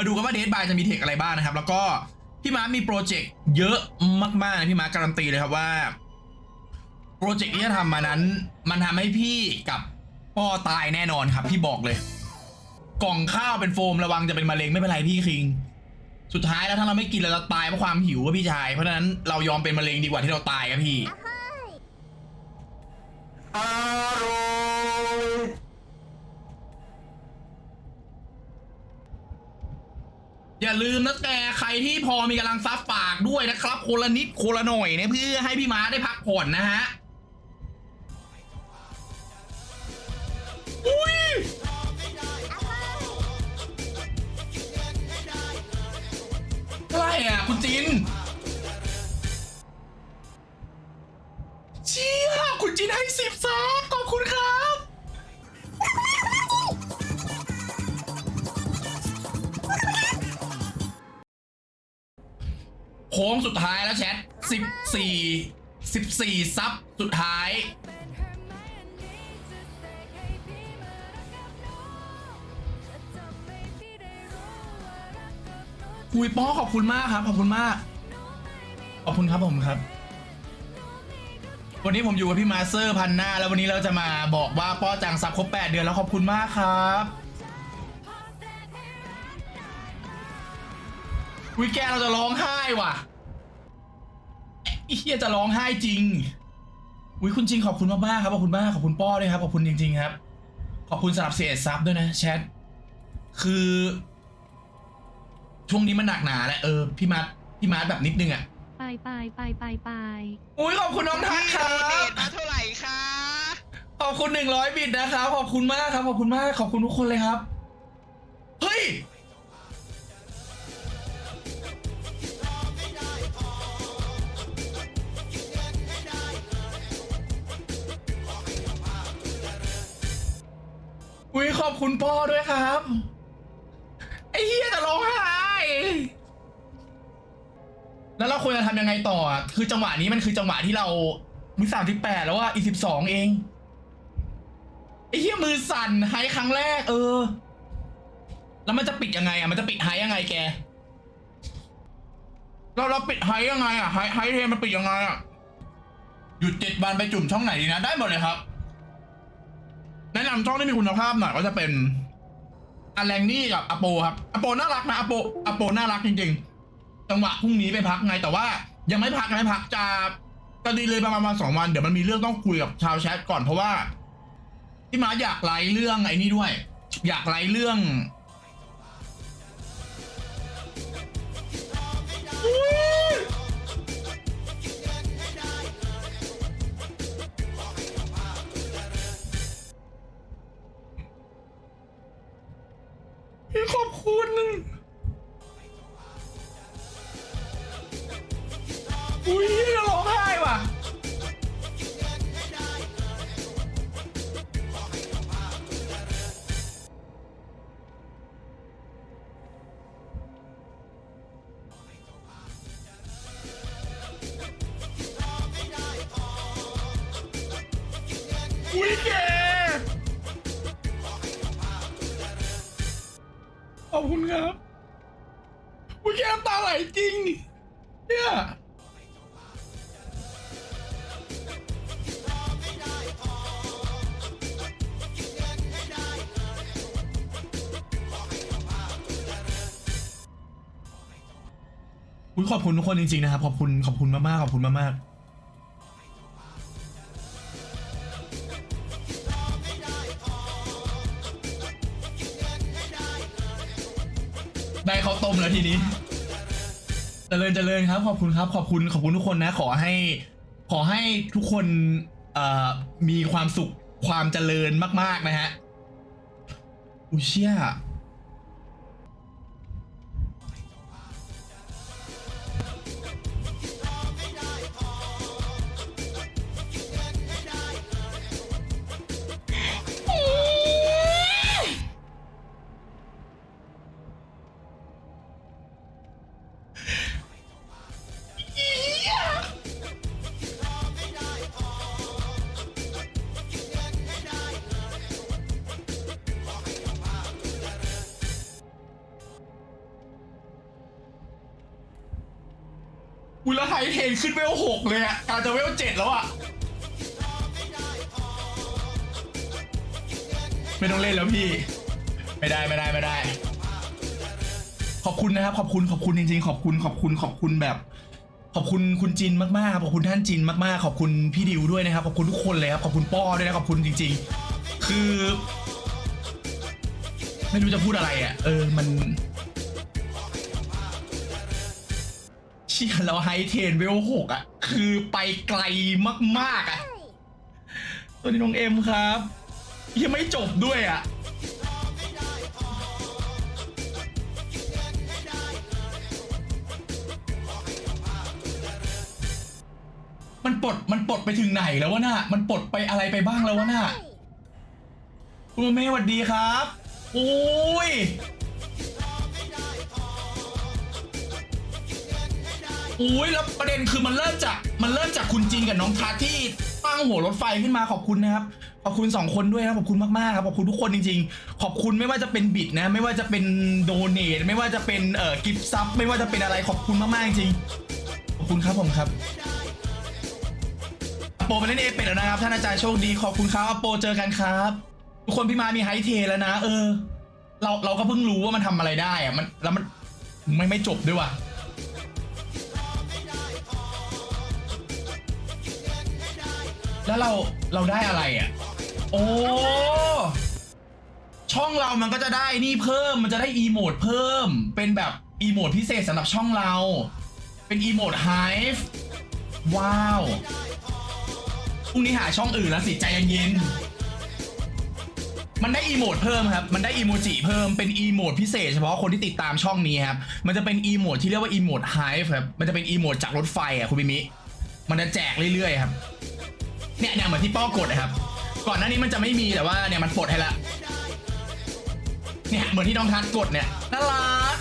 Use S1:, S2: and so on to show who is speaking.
S1: มาดูกันว่าเดทบายจะมีเทคอะไรบ้างนะครับ แล้วก็พี่มาร์มีโปรเจกต์เยอะมากๆนะพี่มาร์การันตีเลยครับว่าโปรเจกต์ที่จะทำมานั้น มันทำให้พี่กับพ่อตายแน่นอนครับ พี่บอกเลย กล่องข้าวเป็นโฟมระวังจะเป็นมะเร็งไม่เป็นไรพี่คิง สุดท้ายแล้วถ้าเราไม่กินเราจะตายเพราะความหิวอะพี่ชายเพราะฉะนั้นเรายอมเป็นมะเร็งดีกว่าที่เราตายครับพี่
S2: อย่า
S1: ลืมนะแกใครที่พอมีกำลังซับฝากด้วยนะครับคนละนิดคนละหน่อยเนี่ยเพื่อให้พี่ม้าได้พักผ่อนนะฮะอุ้ยอะไรอะคุณจินเชี่ยคุณจินให้สิบซอบขอบคุณครับ ค้งสุดท้ายแล้วแชทสิบสี่สิบสี่ซับสุดท้าย คุยป้อขอบคุณมากครับ ขอบคุณมาก ขอบคุณครับผมครับ วันนี้ผมอยู่กับพี่มาสเตอร์พันหน้า แล้ววันนี้เราจะมาบอกว่าป้อจังซับครบ 8 เดือนแล้วขอบคุณมากครับ วิแกเราจะร้องไห้ว่ะไอ้เฮียจะร้องไห้จริงวิคุณจริงขอบคุณมากๆครับขอบคุณมากขอบคุณป้อด้วยครับขอบคุณจริง ๆ ครับ ขอบคุณสำหรับเสียซับด้วยนะแชทคือ ช่วงนี้มันหนักหนาแหละเออพี่มาร์ทพี่มาร์ทแบบนิดนึงอะ
S3: ไปไปไปไปไป
S1: อุ้ยขอบคุณน้องทักครั
S4: เด
S1: บ
S4: ทมาเท่าไหร่คะ
S1: ขอบคุณหนึ่งร้อยบิตนะครับขอบคุณมากครับขอบคุณมากขอบคุณทุกคนเลยครับ ขอบคุณพ่อด้วยครับ ไอ้เฮียจะร้องไห้แล้วเราควรจะทำยังไงต่ออะคือจังหวะนี้มันคือจังหวะที่เรามีสามสิบแปดแล้วอะอีสิบสองเองไอ้เหี้ยมือสั่นไฮครั้งแรก เออ แล้วมันจะปิดยังไงอะมันจะปิดไฮยังไงแกเราเราปิดไฮยังไงอะไฮไฮเทมันปิดยังไงอะหยุดเจ็ดวันไปจุ่มช่องไหนดีนะได้หมดเลยครับ แนะนำช่องที่มีคุณภาพหน่อยก็จะเป็นอแรงนี่กับอโปครับอโปน่ารักนะอโปอโปน่ารักจริง ๆ จังหวะพรุ่งนี้ไปพักไงแต่ว่า ยังไม่พักยังไม่พักจะจะดีเลยประมาณสองวันเดี๋ยวมันมีเรื่องต้องคุยกับชาวแชทก่อนเพราะว่าพี่มาอยากไลฟ์เรื่องไอ้นี่ด้วย อยากไลฟ์เรื่อง ขอบคุณอุ้ย ขอบคุณครับอุ้ยแกน้ำตาไหลจริงเนี่ยอุ้ยขอบคุณทุกคนจริงๆนะครับ ขอบคุณขอบคุณมากๆขอบคุณมากๆ ได้ข้าวต้มแล้วทีนี้เจริญเจริญครับขอบคุณครับ ขอบคุณขอบคุณทุกคนนะ ขอให้ ขอให้ทุกคนเอ่อมีความสุขความเจริญมาก ๆ นะฮะอุยเชี่ย อุลไฮเทนขึ้นเวลหกเลยอะกำลังจะเวลเจ็ดแล้วอะไม่ต้องเล่นแล้วพี่ ไม่ได้ไม่ได้ไม่ได้ ขอบคุณนะครับ ขอบคุณขอบคุณจริงๆ ขอบคุณขอบคุณขอบคุณแบบ ขอบคุณคุณจินมากๆครับขอบคุณท่านจินมากๆ ขอบคุณพี่ดิวด้วยนะครับ ขอบคุณทุกคนเลยครับ ขอบคุณป้อด้วยนะขอบคุณจริง ๆ คือ ไม่รู้จะพูดอะไรอะ เออมัน ชี่ยเราไฮเทนเวลหกอะ คือไปไกลมากๆอะ ตัวนี้น้องเอ็มครับ ยังไม่จบด้วยอะ มันปลดมันปลดไปถึงไหนแล้ววะน่ะ มันปลดไปอะไรไปบ้างแล้ววะน่ะคุณเมย์สวัสดีครับ โอ้ย อุ้ยแล้วประเด็นคือมันเริ่มจากมันเริ่มจากคุณจินกับน้องทัศที่ตั้งหัวรถไฟขึ้นมาขอบคุณนะครับขอบคุณสองคนด้วยนะขอบคุณมากๆครับขอบคุณทุกคนจริงๆ ขอบคุณไม่ว่าจะเป็นบิดนะ ไม่ว่าจะเป็นโดเนทไม่ว่าจะเป็นเอ่อกิฟต์ซับไม่ว่าจะเป็นอะไรขอบคุณมากๆจริงขอบคุณครับผมครับอโปมาเล่นเอเป็ดแล้วนะครับท่านอาจารย์โชคดีขอบคุณครับอโปเจอกันครับ ทุกคนพี่มามีไฮเทแล้วนะ เออ เราเราก็เพิ่งรู้ว่ามันทำอะไรได้อะมันแล้วมันไม่ไม่จบด้วยว่ะ แล้วเราเราได้อะไรอะ โอ้ ช่องเรามันก็จะได้นี่เพิ่ม มันจะได้อีโมดเพิ่ม เป็นแบบอีโมดพิเศษสำหรับช่องเรา เป็นอีโมดไฮฟ์ว้าวพรุ่งนี้หาช่องอื่นแล้วสิใจเย็นมันได้อีโมดเพิ่มครับ มันได้อีโมจิเพิ่ม เป็นอีโมดพิเศษเฉพาะคนที่ติดตามช่องนี้ครับ มันจะเป็นอีโมดที่เรียกว่าอีโมดไฮฟ์ครับ มันจะเป็นอีโมดจากรถไฟอะคุณมิมิ มันจะแจกเรื่อยๆครับ เนี่ยเนี่ยเหมือนที่ป้อกดนะครับ ก่อนหน้านี้มันจะไม่มีแต่ว่าเนี่ยมันปลดให้ละเนี่ยเหมือนที่น้องทัศน์กดเนี่ยน่ารัก